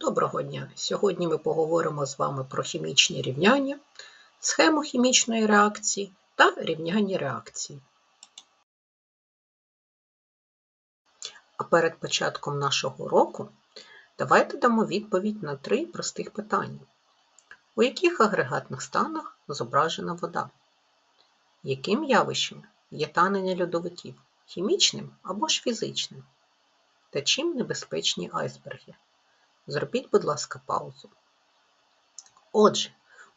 Доброго дня! Сьогодні ми поговоримо з вами про хімічні рівняння, схему хімічної реакції та рівняння реакції. А перед початком нашого уроку давайте дамо відповідь на три простих питання. У яких агрегатних станах зображена вода? Яким явищем є танення льодовиків хімічним або ж фізичним? Та чим небезпечні айсберги? Зробіть, будь ласка, паузу. Отже,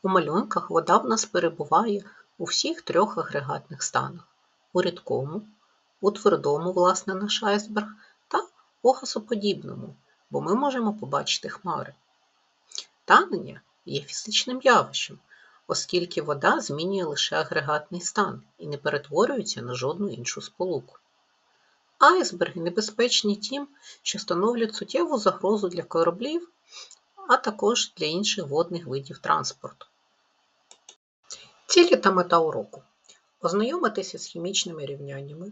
у малюнках вода в нас перебуває у всіх трьох агрегатних станах: у рідкому, у твердому, власне, наш айсберг, та у газоподібному, бо ми можемо побачити хмари. Танення є фізичним явищем, оскільки вода змінює лише агрегатний стан і не перетворюється на жодну іншу сполуку. Айсберги небезпечні тим, що становлять суттєву загрозу для кораблів, а також для інших водних видів транспорту. Цілі та мета уроку ознайомитися з хімічними рівняннями,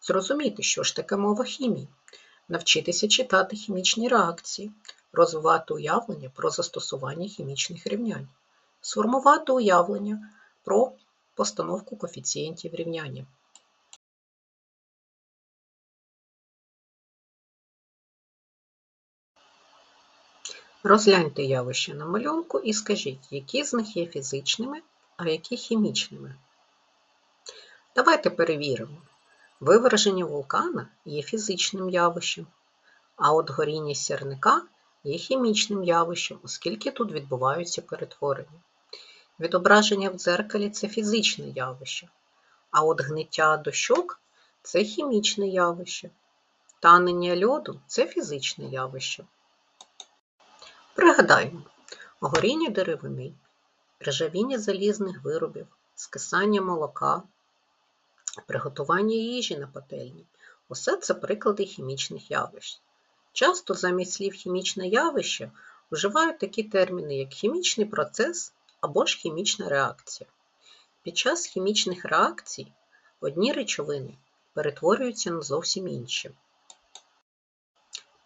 зрозуміти, що ж таке мова хімії, навчитися читати хімічні реакції, розвивати уявлення про застосування хімічних рівнянь, сформувати уявлення про постановку коефіцієнтів рівняння. Розгляньте явище на малюнку і скажіть, які з них є фізичними, а які хімічними. Давайте перевіримо. Виверження вулкана є фізичним явищем, а от горіння сірника є хімічним явищем, оскільки тут відбуваються перетворення. Відображення в дзеркалі це фізичне явище, а от гниття дощок це хімічне явище. Танення льоду це фізичне явище. Пригадаємо, горіння деревини, ржавіння залізних виробів, скисання молока, приготування їжі на пательні усе це приклади хімічних явищ. Часто замість слів хімічне явище вживають такі терміни, як хімічний процес або ж хімічна реакція. Під час хімічних реакцій одні речовини перетворюються на зовсім інші.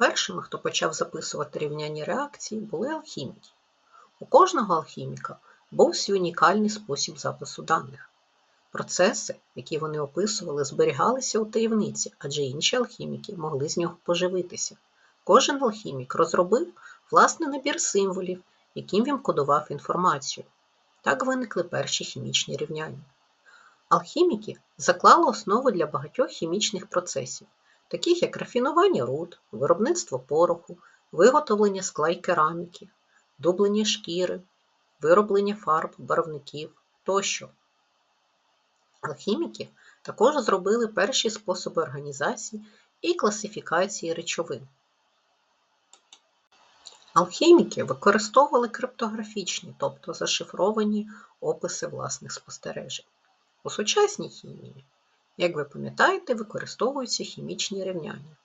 Першими, хто почав записувати рівняння реакції, були алхіміки. У кожного алхіміка був свій унікальний спосіб запису даних. Процеси, які вони описували, зберігалися у таємниці, адже інші алхіміки могли з нього поживитися. Кожен алхімік розробив власний набір символів, яким він кодував інформацію. Так виникли перші хімічні рівняння. Алхіміки заклали основу для багатьох хімічних процесів таких як рафінування руд, виробництво пороху, виготовлення скла й кераміки, дублення шкіри, вироблення фарб, барвників тощо. Алхіміки також зробили перші способи організації і класифікації речовин. Алхіміки використовували криптографічні, тобто зашифровані описи власних спостережень. У сучасній хімії як ви пам'ятаєте, використовуються хімічні рівняння.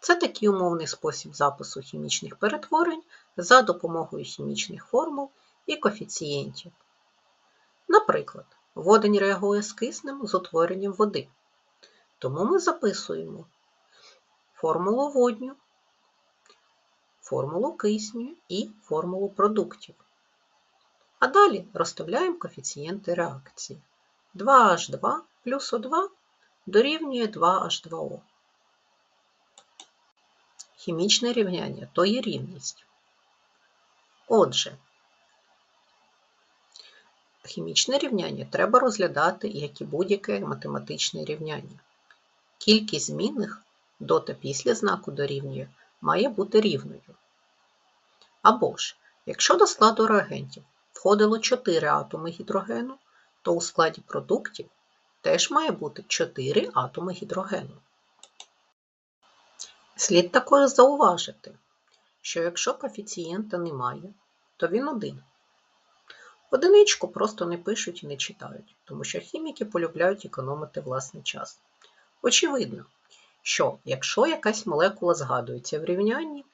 Це такий умовний спосіб запису хімічних перетворень за допомогою хімічних формул і коефіцієнтів. Наприклад, водень реагує з киснем з утворенням води. Тому ми записуємо формулу водню, формулу кисню і формулу продуктів. А далі розставляємо коефіцієнти реакції. 2H2 плюс О2 дорівнює 2H2O. Хімічне рівняння то є рівність. Отже, хімічне рівняння треба розглядати як і будь-яке математичне рівняння. Кількість змінних до та після знаку дорівнює має бути рівною. Або ж, якщо до складу реагентів входило 4 атоми гідрогену, то у складі продуктів теж має бути 4 атоми гідрогену. Слід також зауважити, що якщо коефіцієнта немає, то він один. Одиничку просто не пишуть і не читають, тому що хіміки полюбляють економити власний час. Очевидно, що якщо якась молекула згадується в рівнянні,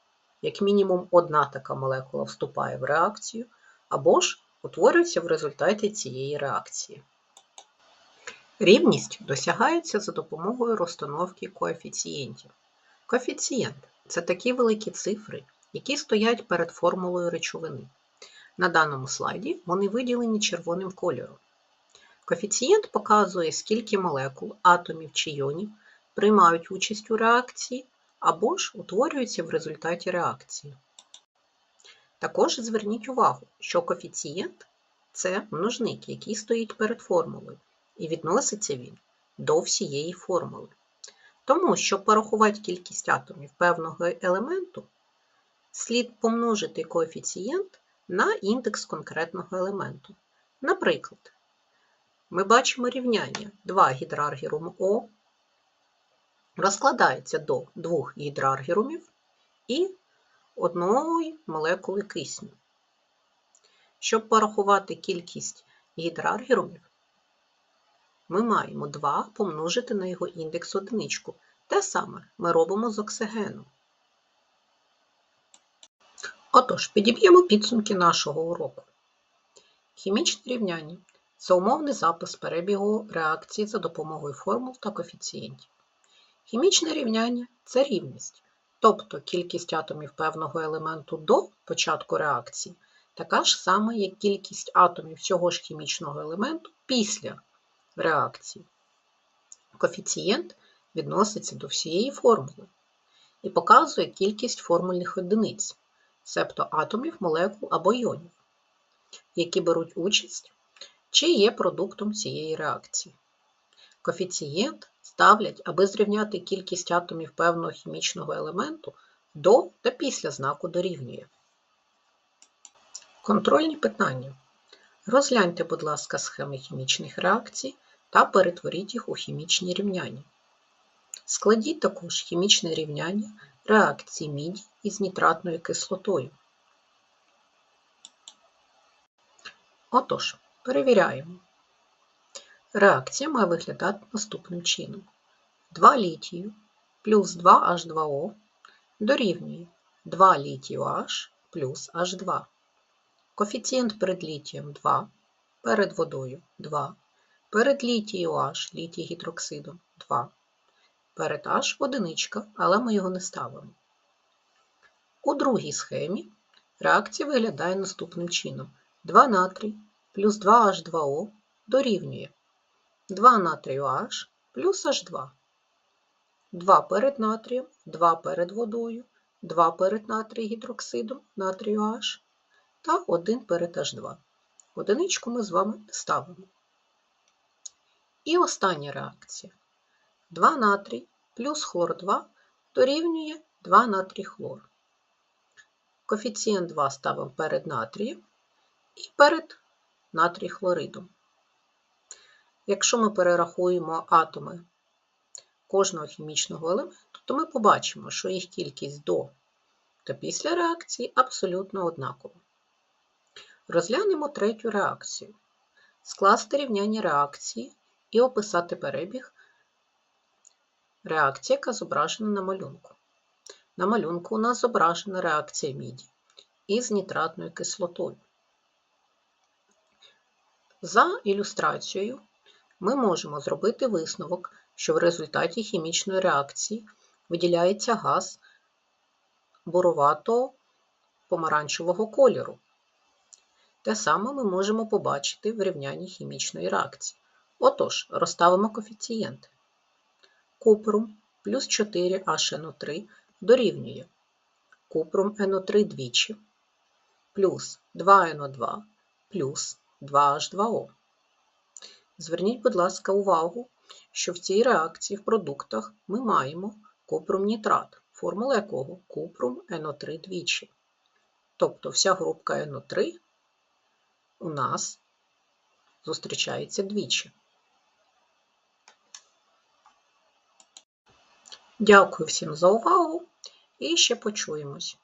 як мінімум одна така молекула вступає в реакцію, або ж утворюється в результаті цієї реакції. Рівність досягається за допомогою розстановки коефіцієнтів. Коефіцієнт це такі великі цифри, які стоять перед формулою речовини. На даному слайді вони виділені червоним кольором. Коефіцієнт показує, скільки молекул, атомів чи іонів приймають участь у реакції або ж утворюються в результаті реакції. Також зверніть увагу, що коефіцієнт це множник, який стоїть перед формулою, і відноситься він до всієї формули. Тому, щоб порахувати кількість атомів певного елементу, слід помножити коефіцієнт на індекс конкретного елементу. Наприклад, ми бачимо рівняння 2 гідраргірум О розкладається до двох гідраргірумів і одної молекули кисню. Щоб порахувати кількість гідраргірумів, ми маємо 2 помножити на його індекс одиничку. Те саме ми робимо з оксигеном. Отож, підіб'ємо підсумки нашого уроку. Хімічне рівняння це умовний запис перебігу реакції за допомогою формул та коефіцієнтів. Хімічне рівняння це рівність, тобто кількість атомів певного елементу до початку реакції, така ж сама, як кількість атомів цього ж хімічного елементу після реакції. Коефіцієнт відноситься до всієї формули і показує кількість формульних одиниць, себто атомів, молекул або іонів, які беруть участь чи є продуктом цієї реакції. Коефіцієнт ставлять, аби зрівняти кількість атомів певного хімічного елементу до та після знаку дорівнює. Контрольні питання. Розгляньте, будь ласка, схеми хімічних реакцій та перетворіть їх у хімічні рівняння. Складіть також хімічне рівняння реакції міді із нітратною кислотою. Отож, перевіряємо. Реакція має виглядати наступним чином. 2 літію плюс 2H2O дорівнює 2 літію H плюс H2. Коефіцієнт перед літієм 2, перед водою 2, перед літією H, літій гідроксидом 2, перед H одиничка, але ми його не ставимо. У другій схемі реакція виглядає наступним чином. 2 натрій плюс 2H2O дорівнює 2 натрію H плюс H2. 2 перед натрієм, 2 перед водою, 2 перед натрій гідроксидом натрію H та 1 перед H2. Одиничку ми з вами ставимо. І остання реакція. 2 натрій плюс хлор 2 дорівнює 2 натрій хлор. Коефіцієнт 2 ставимо перед натрієм і перед натрій хлоридом. Якщо ми перерахуємо атоми кожного хімічного елементу, то ми побачимо, що їх кількість до та після реакції абсолютно однакова. Розглянемо третю реакцію. Скласти рівняння реакції і описати перебіг реакції, яка зображена на малюнку. На малюнку у нас зображена реакція міді із нітратною кислотою. За ілюстрацією ми можемо зробити висновок, що в результаті хімічної реакції виділяється газ буровато помаранчевого кольору. Те саме ми можемо побачити в рівнянні хімічної реакції. Отож, розставимо коефіцієнти. Купрум плюс 4HNO3 дорівнює купрум NO3 двічі плюс 2NO2 плюс 2H2O. Зверніть, будь ласка, увагу, що в цій реакції в продуктах ми маємо купрум нітрат, формула якого купрум NO3 двічі. Тобто вся групка NO3 у нас зустрічається двічі. Дякую всім за увагу і ще почуємось.